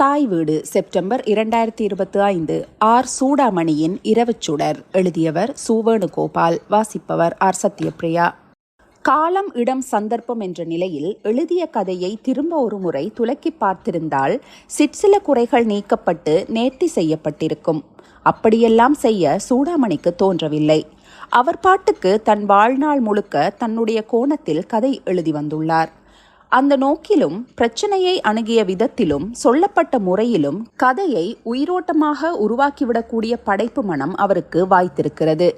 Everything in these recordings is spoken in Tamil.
தாய் வீடு செப்டம்பர் இரண்டாயிரத்தி இருபத்தி ஐந்து ஆர். சூடாமணியின் இரவுச்சுடர் எழுதியவர் சுவேணுகோபால் வாசிப்பவர் ஆர். சத்யபிரியா காலம் இடம் சந்தர்ப்பம் என்ற நிலையில் எழுதிய கதையை திரும்ப ஒரு முறை துலக்கி பார்த்திருந்தால் சிற்சில குறைகள் நீக்கப்பட்டு நேர்த்தி செய்யப்பட்டிருக்கும். அப்படியெல்லாம் செய்ய சூடாமணிக்கு தோன்றவில்லை. அவர் பாட்டுக்கு தன் வாழ்நாள் முழுக்க தன்னுடைய கோணத்தில் கதை எழுதி வந்துள்ளார். அந்த நோக்கிலும் பிரச்சனையை அணுகிய விதத்திலும் சொல்லப்பட்ட முறையிலும் கதையை உயிரோட்டமாக உருவாக்கிவிடக்கூடிய படைப்பு மனம் அவருக்கு வாய்த்திருக்கிறது.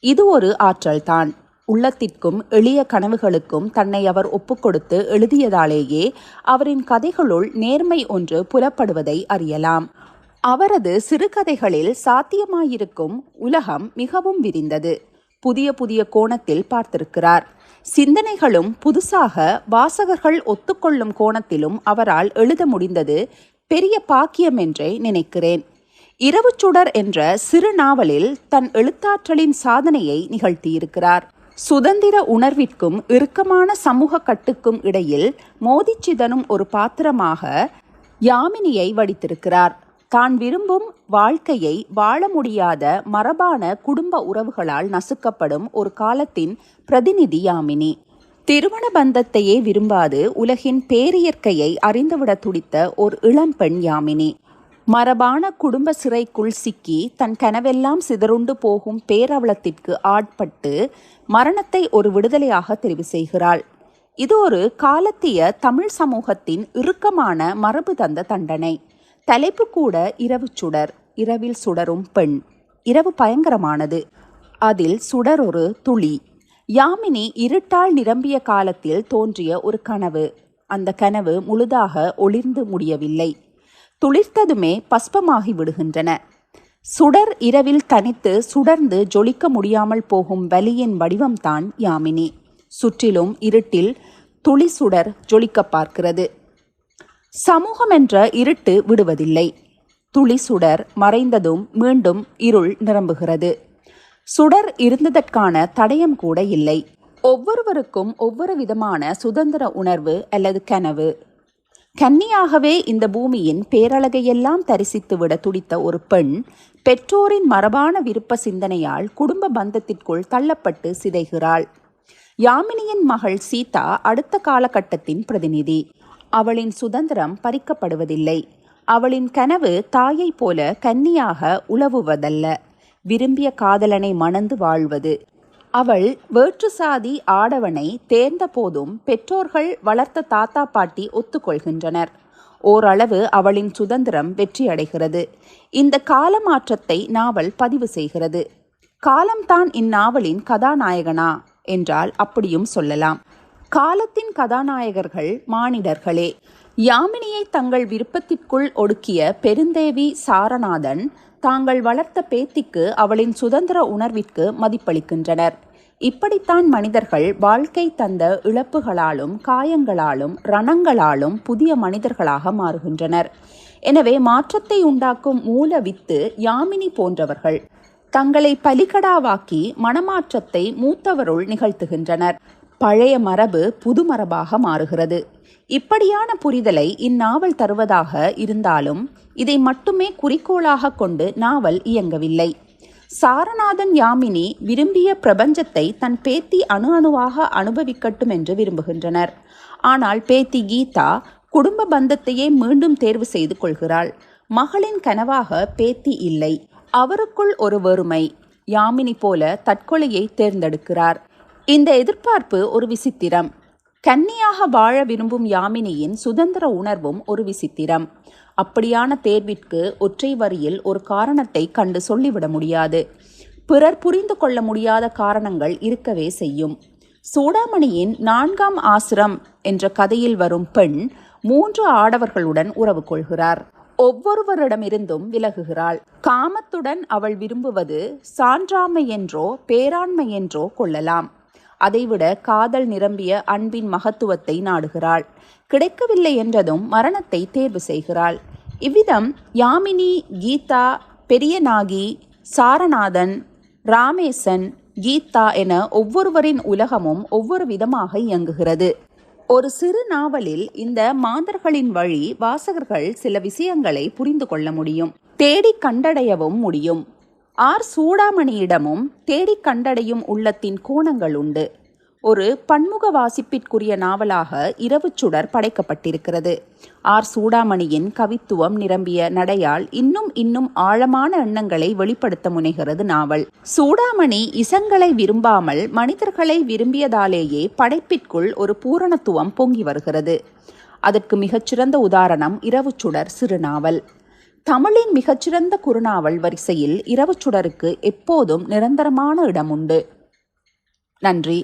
இது ஒரு ஆற்றல்தான். உள்ளத்திற்கும் எளிய கனவுகளுக்கும் தன்னை அவர் ஒப்புக்கொடுத்து எழுதியதாலேயே அவரின் கதைகளுள் நேர்மை ஒன்று புலப்படுவதை அறியலாம். அவரது சிறுகதைகளில் சாத்தியமாயிருக்கும் உலகம் மிகவும் விரிந்தது. புதிய புதிய கோணத்தில் பார்த்திருக்கிறார். சிந்தனைகளும் புதுசாக வாசகர்கள் ஒத்துக்கொள்ளும் கோணத்திலும் அவரால் எழுத முடிந்தது பெரிய பாக்கியம் என்றே நினைக்கிறேன். இரவு சுடர் என்ற சிறு நாவலில் தன் எழுத்தாற்றலின் சாதனையை நிகழ்த்தியிருக்கிறார். சுதந்திர உணர்விற்கும் இறுக்கமான சமூக கட்டுக்கும் இடையில் மோதிச்சிதனும் ஒரு பாத்திரமாக யாமினியை வடித்திருக்கிறார். தான் விரும்பும் வாழ்க்கையை வாழ முடியாத மரபான குடும்ப உறவுகளால் நசுக்கப்படும் ஒரு காலத்தின் பிரதிநிதி யாமினி. திருமண பந்தத்தையே விரும்பாது உலகின் பேரியற்கையை அறிந்துவிட துடித்த ஒரு இளம்பெண் யாமினி. மரபான குடும்ப சிறைக்குள் சிக்கி தன் கனவெல்லாம் சிதறுண்டு போகும் பேரவலத்திற்கு ஆட்பட்டு மரணத்தை ஒரு விடுதலையாக தெரிவு செய்கிறாள். இது ஒரு காலத்திய தமிழ் சமூகத்தின் இறுக்கமான மரபு தந்த தண்டனை. தலைப்பு கூட இரவு சுடர் இரவில் சுடரும் பெண். இரவு பயங்கரமானது. அதில் சுடர் ஒரு துளி. யாமினி இருட்டால் நிரம்பிய காலத்தில் தோன்றிய ஒரு கனவு. அந்த கனவு முழுதாக ஒளிர்ந்து முடியவில்லை. துளிர்த்ததுமே பஸ்பமாகி விடுகின்றன. சுடர் இரவில் தனித்து சுடர்ந்து ஜொலிக்க முடியாமல் போகும் வலியின் வடிவம்தான் யாமினி. சுற்றிலும் இருட்டில் துளி சுடர் ஜொலிக்க பார்க்கிறது. சமூகம் என்ற இருட்டு விடுவதில்லை. துளி சுடர் மறைந்ததும் மீண்டும் இருள் நிரம்புகிறது. சுடர் இருந்ததற்கான தடயம் கூட இல்லை. ஒவ்வொருவருக்கும் ஒவ்வொரு விதமான சுதந்திர உணர்வு அல்லது கனவு. கன்னியாகவே இந்த பூமியின் பேரழகையெல்லாம் தரிசித்துவிட துடித்த ஒரு பெண் பெற்றோரின் மரபான விருப்ப சிந்தனையால் குடும்ப பந்தத்திற்குள் தள்ளப்பட்டு சிதைகிறாள். யாமினியின் மகள் சீதா அடுத்த காலகட்டத்தின் பிரதிநிதி. அவளின் சுதந்திரம் பறிக்கப்படுவதில்லை. அவளின் கனவு தாயைப் போல கன்னியாக உழவுவதல்ல விரும்பிய காதலனை மணந்து வாழ்வது. அவள் வேற்று சாதி ஆடவனை தேர்ந்த போதும் பெற்றோர்கள் வளர்த்த தாத்தா பாட்டி ஒத்துக்கொள்கின்றனர். ஓரளவு அவளின் சுதந்திரம் வெற்றியடைகிறது. இந்த காலமாற்றத்தை நாவல் பதிவு செய்கிறது. காலம்தான் இந்நாவலின் கதாநாயகனா? என்றால் அப்படியும் சொல்லலாம். காலத்தின் கதாநாயகர்கள் மானிடர்களே. யாமினியை தங்கள் விருப்பத்திற்குள் ஒடுக்கிய பெருந்தேவி சாரநாதன் தாங்கள் வளர்த்த பேத்திக்கு அவளின் சுதந்திர உணர்விற்கு மதிப்பளிக்கின்றனர். இப்படித்தான் மனிதர்கள் வாழ்க்கை தந்த இழப்புகளாலும் காயங்களாலும் ரணங்களாலும் புதிய மனிதர்களாக மாறுகின்றனர். எனவே மாற்றத்தை உண்டாக்கும் மூல வித்து யாமினி போன்றவர்கள். தங்களை பலிகடாவாக்கி மனமாற்றத்தை மூத்தவருள் நிகழ்த்துகின்றனர். பழைய மரபு புது மரபாக மாறுகிறது. இப்படியான புரிதலை இந்நாவல் தருவதாக இருந்தாலும் இதை மட்டுமே குறிக்கோளாக கொண்டு நாவல் இயங்கவில்லை. சாரநாதன் யாமினி விரும்பிய பிரபஞ்சத்தை தன் பேத்தி அணு அணுவாக அனுபவிக்கட்டும் என்று விரும்புகின்றனர். ஆனால் பேத்தி கீதா குடும்ப பந்தத்தையே மீண்டும் தேர்வு செய்து கொள்கிறாள். மகளின் கனவாக பேத்தி இல்லை. அவருக்குள் ஒரு வெறுமை. யாமினி போல தற்கொலையை தேர்ந்தெடுக்கிறார். இந்த எதிர்பார்ப்பு ஒரு விசித்திரம். கன்னியாக வாழ விரும்பும் யாமினியின் சுதந்திர உணர்வும் ஒரு விசித்திரம். அப்படியான தேர்விற்கு ஒற்றை வரியில் ஒரு காரணத்தை கண்டு சொல்லிவிட முடியாது. பிறர் புரிந்து கொள்ள முடியாத காரணங்கள் இருக்கவே செய்யும். சூடாமணியின் நான்காம் ஆசிரம் என்ற கதையில் வரும் பெண் மூன்று ஆடவர்களுடன் உறவு கொள்கிறார். ஒவ்வொருவரிடமிருந்தும் விலகுகிறாள். காமத்துடன் அவள் விரும்புவது சான்றாமை என்றோ பேராண்மை என்றோ கொள்ளலாம். அதைவிட காதல் நிரம்பிய அன்பின் மகத்துவத்தை நாடுகிறாள். கிடைக்கவில்லை என்றதும் மரணத்தை தேர்வு செய்கிறாள். இவ்விதம் யாமினி கீதா பெரியநாகி சாரநாதன் ராமேசன் கீதா என ஒவ்வொருவரின் உலகமும் ஒவ்வொரு விதமாக இயங்குகிறது. ஒரு சிறு நாவலில் இந்த மாந்தர்களின் வழி வாசகர்கள் சில விஷயங்களை புரிந்து கொள்ள முடியும். தேடி கண்டடையவும் முடியும். ஆர் சூடாமணியிடமும் தேடி கண்டடையும் உள்ளத்தின் கோணங்கள் உண்டு. ஒரு பன்முக வாசிப்பிற்குரிய நாவலாக இரவுச் சுடர் படைக்கப்பட்டிருக்கிறது. ஆர் சூடாமணியின் கவித்துவம் நிரம்பிய நடையால் இன்னும் இன்னும் ஆழமான எண்ணங்களை வெளிப்படுத்த முனைகிறது நாவல். சூடாமணி இசங்களை விரும்பாமல் மனிதர்களை விரும்பியதாலேயே படைப்பிற்குள் ஒரு பூரணத்துவம் பொங்கி வருகிறது. அதற்கு மிகச்சிறந்த உதாரணம் இரவுச் சுடர் சிறுநாவல். தமிழின் மிகச்சிறந்த குறுநாவல் வரிசையில் இரவு சுடருக்கு எப்போதும் நிரந்தரமான இடம் உண்டு நன்றி.